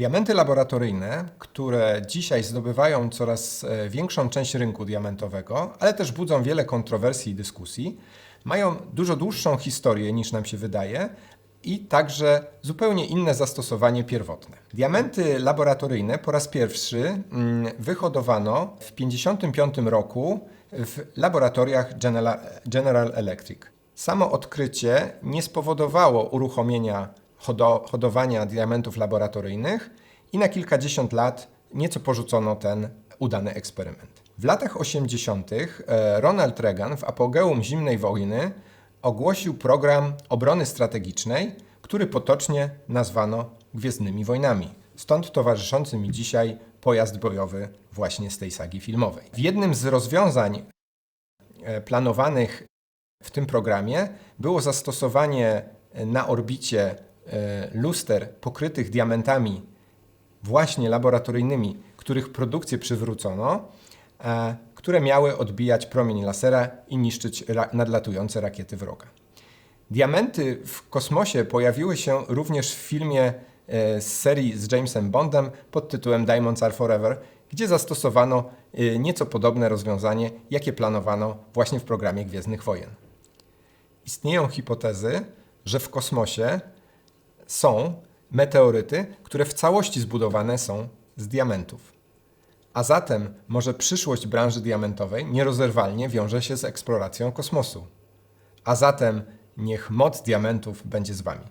Diamenty laboratoryjne, które dzisiaj zdobywają coraz e, większą część rynku diamentowego, ale też budzą wiele kontrowersji i dyskusji, mają dużo dłuższą historię niż nam się wydaje i także zupełnie inne zastosowanie pierwotne. Diamenty laboratoryjne po raz pierwszy mm, wyhodowano w 1955 roku w laboratoriach General, General Electric. Samo odkrycie nie spowodowało uruchomienia hodo, hodowania diamentów laboratoryjnych i na kilkadziesiąt lat nieco porzucono ten udany eksperyment. W latach 80. e, Ronald Reagan w apogeum zimnej wojny ogłosił program obrony strategicznej, który potocznie nazwano Gwiezdnymi Wojnami. Stąd towarzyszący mi dzisiaj pojazd bojowy właśnie z tej sagi filmowej. W jednym z rozwiązań e, planowanych w tym programie było zastosowanie na orbicie luster pokrytych diamentami właśnie laboratoryjnymi, których produkcję przywrócono, e, które miały odbijać promień lasera i niszczyć nadlatujące rakiety wroga. Diamenty w kosmosie pojawiły się również w filmie e, z serii z Jamesem Bondem pod tytułem Diamonds Are Forever, gdzie zastosowano e, nieco podobne rozwiązanie, jakie planowano właśnie w programie Gwiezdnych Wojen. Istnieją hipotezy, że w kosmosie są meteoryty, które w całości zbudowane są z diamentów. A zatem może przyszłość branży diamentowej nierozerwalnie wiąże się z eksploracją kosmosu. A zatem niech moc diamentów będzie z Wami.